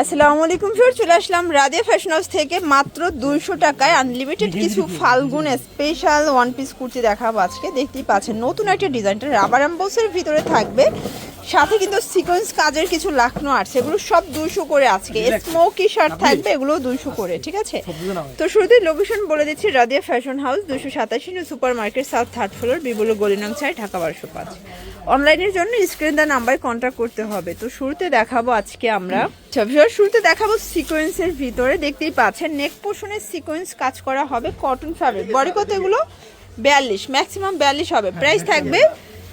আসসালামু আলাইকুম ফির চলে আসলাম রাধে ফ্যাশন হাউস থেকে মাত্র দুইশো টাকায় আনলিমিটেড কিছু Falgun special one piece kurti দেখাবো আজকে। দেখতেই পাচ্ছেন নতুন একটা ডিজাইনটা রাবার অ্যাম্বোসের ভিতরে থাকবে। সাথে কিন্তু সিকোয়েন্স কাজের কিছু লাখনো আছে এগুলো সব দুইশো করে আজকে। স্মোকি শার্ট থাকবে এগুলো দুইশো করে ঠিক আছে? তো শুরুতে লোকেশন বলে দিচ্ছি রাদিয়া ফ্যাশন হাউস দুশো সাতাশি super market south third floor বিবুল গলিনং চাই ঢাকা বারোশো পাঁচ অনলাইনের জন্য স্ক্রিন দা নাম্বারে কন্ট্যাক্ট করতে হবে। তো শুরুতে দেখাবো আজকে আমরা। আচ্ছা, শুরুতে দেখাবো সিকোয়েন্সের ভিতরে। দেখতেই পাচ্ছেন নেক পোর্শনের সিকোয়েন্স কাজ করা হবে কটন ফ্যাব্রিক বডি কত এগুলো? বিয়াল্লিশ ম্যাক্সিমাম বিয়াল্লিশ হবে। প্রাইস থাকবে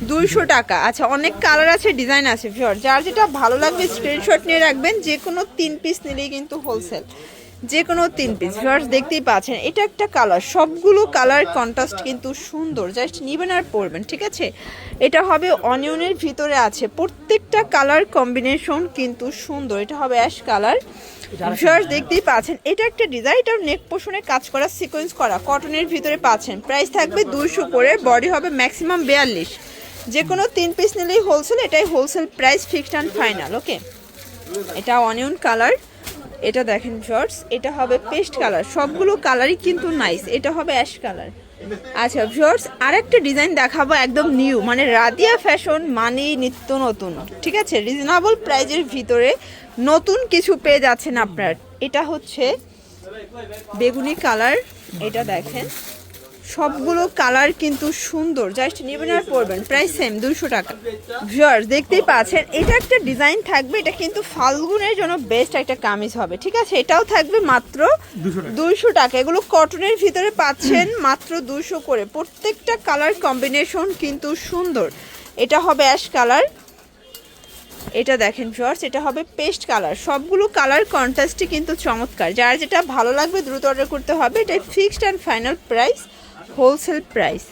দুইশো টাকা। আচ্ছা অনেক কালার আছে ডিজাইন আছে ভিউয়ার যার যেটা ভালো লাগবে স্ক্রিনশট নিয়ে রাখবেন, যে কোনো তিন পিস নিলেই কিন্তু হোলসেল যে কোনো তিন পিস ভিউয়ার্স, দেখতেই পাচ্ছেন, এটা একটা কালার সবগুলো কালার কন্ট্রাস্ট কিন্তু সুন্দর। জাস্ট নিবেন আর পরবেন, ঠিক আছে? এটা হবে অনিয়নের ভিতরে আছে। প্রত্যেকটা কালার কম্বিনেশন কিন্তু সুন্দর। এটা হবে অ্যাশ কালার ভিউয়ার্স, দেখতেই পাচ্ছেন, এটা একটা ডিজাইন এটা নেক পোষণে কাজ করা সিকোয়েন্স করা। কটনের ভিতরে পাচ্ছেন। প্রাইস থাকবে দুইশো করে বডি হবে ম্যাক্সিমাম বিয়াল্লিশ। যে কোনো তিন পিস নিলেই হোলসেল এটাই wholesale price fixed and final okay এটা অনিয়ন কালার এটা দেখেন শর্টস এটা হবে পেস্ট কালার সবগুলো কালারই কিন্তু নাইস এটা হবে অ্যাশ কালার আচ্ছা ভিউয়ার্স আরেকটা ডিজাইন দেখাবো একদম নিউ মানে রাদিয়া ফ্যাশন মানেই নিত্য নতুন, ঠিক আছে? রিজনেবল প্রাইজের ভিতরে নতুন কিছু পেয়ে যাচ্ছেন আপনার। এটা হচ্ছে বেগুনি কালার এটা দেখেন। সবগুলো কালার কিন্তু সুন্দর। জাস্ট নেবেন আর পরবেন। প্রাইস সেম দুশো টাকা। ভিউয়ার্স দেখতেই পাচ্ছেন এটা একটা ডিজাইন থাকবে এটা কিন্তু ফাল্গুনের জন্য বেস্ট একটা কামিজ হবে ঠিক আছে? এটাও থাকবে মাত্র দুইশো টাকা। এগুলো কটনের ভিতরে পাচ্ছেন মাত্র দুশো করে। প্রত্যেকটা কালার কম্বিনেশন কিন্তু সুন্দর। এটা হবে অ্যাশ কালার এটা দেখেন শর্টস এটা হবে পেস্ট কালার সবগুলো কালার কন্ট্রাস্টই কিন্তু চমৎকার। যার যেটা ভালো লাগবে দ্রুত অর্ডার করতে হবে। এটাই fixed and final price wholesale price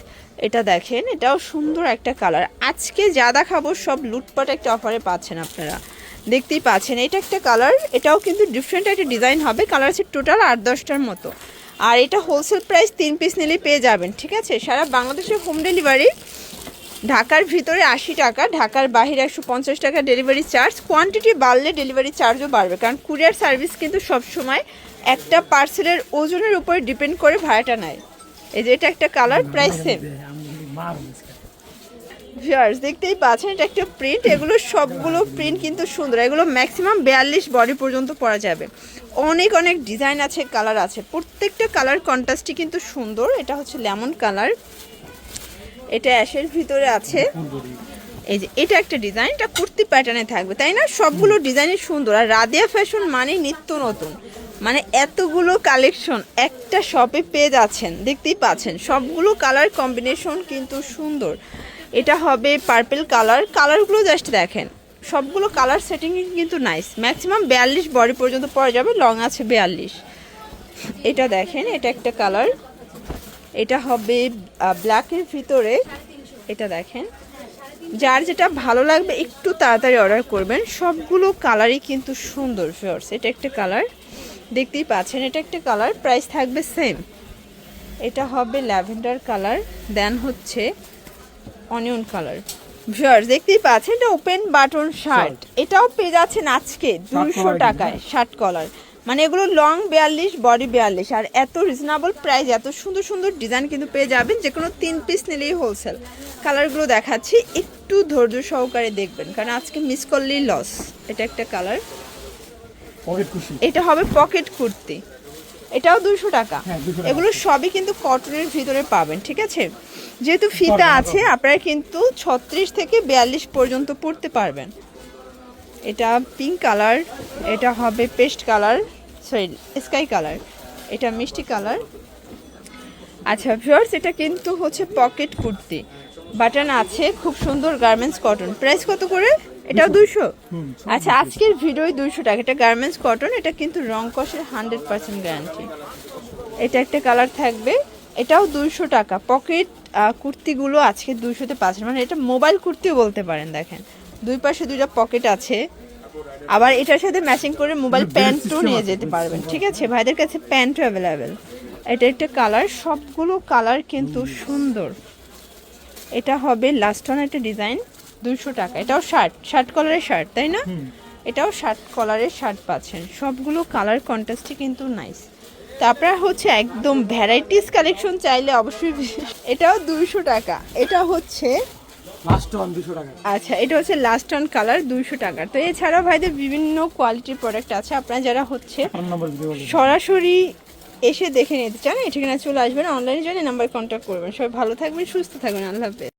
এটা দেখেন, এটাও সুন্দর একটা কালার আজকে যা দেখাবো সব লুটপাট একটা অফারে পাচ্ছেন আপনারা। দেখতেই পাচ্ছেন, এটা একটা কালার এটাও কিন্তু ডিফারেন্ট একটা ডিজাইন হবে। কালার আছে টোটাল আট দশটার মতো। আর এটা হোলসেল প্রাইস তিন পিস নিলেই পেয়ে যাবেন, ঠিক আছে? সারা বাংলাদেশের হোম ডেলিভারি ঢাকার ভিতরে আশি টাকা, ঢাকার বাইরে একশো পঞ্চাশ টাকা ডেলিভারি চার্জ কোয়ান্টিটি বাড়লে ডেলিভারি চার্জও বাড়বে, কারণ কুরিয়ার সার্ভিস কিন্তু সবসময় একটা পার্সেলের ওজনের উপর ডিপেন্ড করে ভাড়াটা নেয়। এই যে এটা একটা কালার প্রাইস সেম ভিউয়ার্স দেখতেই পাচ্ছেন, এটা একটা প্রিন্ট এগুলো সবগুলো প্রিন্ট কিন্তু সুন্দর, এগুলো ম্যাক্সিমাম বিয়াল্লিশ বডি পর্যন্ত পরা যাবে। অনেক অনেক ডিজাইন আছে কালার আছে, প্রত্যেকটা কালার কন্ট্রাস্টই কিন্তু সুন্দর, এটা হচ্ছে লেমন কালার এটা অ্যাশের ভিতরে আছে। এই যে, এটা একটা ডিজাইন এটা কুর্তি প্যাটার্নে থাকবে, তাই না? সবগুলো ডিজাইনই সুন্দর, আর রাদিয়া ফ্যাশন মানে নিত্য নতুন। মানে এতগুলো কালেকশন একটা শপে পেয়ে যাচ্ছেন, দেখতেই পাচ্ছেন। সবগুলো কালার কম্বিনেশন কিন্তু সুন্দর। এটা হবে পার্পেল কালার কালারগুলো জাস্ট দেখেন। সবগুলো কালার সেটিং কিন্তু নাইস ম্যাক্সিমাম বিয়াল্লিশ বডি পর্যন্ত পরা যাবে লং আছে বিয়াল্লিশ। এটা দেখেন, এটা একটা কালার এটা হবে ব্ল্যাকের ভিতরে। এটা দেখেন। যার যেটা ভালো লাগবে একটু তাড়াতাড়ি অর্ডার করবেন। সবগুলো কালারই কিন্তু সুন্দর ফিওর্স এটা একটা কালার দেখতেই পাচ্ছেন এটা একটা কালার প্রাইস থাকবে সেম এটা হবে ল্যাভেন্ডার কালার দেন হচ্ছে অনিয়ন কালার। ভিউয়ার্স দেখতেই পাচ্ছেন এটা ওপেন বাটন শার্ট এটাও পেয়ে যাচ্ছেন আজকে দুশো টাকায় শার্ট কলার মানে এগুলো লং বিয়াল্লিশ বডি বিয়াল্লিশ আর এত রিজনেবল প্রাইস এত সুন্দর সুন্দর ডিজাইন কিন্তু পেয়ে যাবেন যে কোনো তিন পিস নিলেই হোলসেল কালারগুলো দেখাচ্ছি একটু ধৈর্য সহকারে দেখবেন কারণ আজকে মিস করলেই লস এটা একটা কালার এটা হবে পকেট কুর্তি। এটাও দুশো টাকা। হ্যাঁ, 200 টাকা। এগুলো সবই কিন্তু কটনের ভিতরে পাবেন ঠিক আছে? যেহেতু ফিতা আছে আপনারা কিন্তু ছত্রিশ থেকে বিয়াল্লিশ পর্যন্ত পড়তে পারবেন। এটা পিঙ্ক কালার এটা হবে paste colour sorry sky colour এটা মিষ্টি কালার আচ্ছা ভিউয়ার্স এটা কিন্তু হচ্ছে পকেট কুর্তি। বাটন আছে খুব সুন্দর গার্মেন্টস কটন প্রাইস কত করে? এটাও দুইশো। আচ্ছা আজকের ভিডিওই দুইশো টাকা এটা গার্মেন্টস কটন এটা কিন্তু রং কষের হান্ড্রেড পার্সেন্ট গ্যারান্টি এটা একটা কালার থাকবে। এটাও দুইশো টাকা। পকেট কুর্তিগুলো আজকে দুইশোতে পাচ্ছেন মানে এটা মোবাইল কুর্তিও বলতে পারেন দেখেন। দুই পাশে দুইটা পকেট আছে। আবার এটার সাথে ম্যাচিং করে মোবাইল প্যান্টও নিয়ে যেতে পারবেন। ঠিক আছে? ভাইদের কাছে প্যান্টও অ্যাভেলেবেল এটা একটা কালার সবগুলো কালার কিন্তু সুন্দর। এটা হবে লাস্ট অন একটা ডিজাইন দুইশো টাকা। এটাও শার্ট শার্ট কলারের শার্ট তাই না? এটাও শার্ট কলারের শার্ট পাচ্ছেন। সবগুলো কালার কন্ট্রাস্টই কিন্তু নাইস তারপরে হচ্ছে একদম ভ্যারাইটিস কালেকশন চাইলে অবশ্যই এটাও দুইশো টাকা। এটা হচ্ছে দুশো আচ্ছা এটা হচ্ছে লাস্ট অন কালার দুইশো টাকা। তো এছাড়াও ভাইদের বিভিন্ন কোয়ালিটির প্রোডাক্ট আছে। আপনারা যারা হচ্ছে সরাসরি এসে দেখে নিতে চান এখানে চলে আসবেন। অনলাইনে জন্য নাম্বার কন্ট্যাক্ট করবেন। সবাই ভালো থাকবেন সুস্থ থাকবেন। আল্লাহ হাফেজ।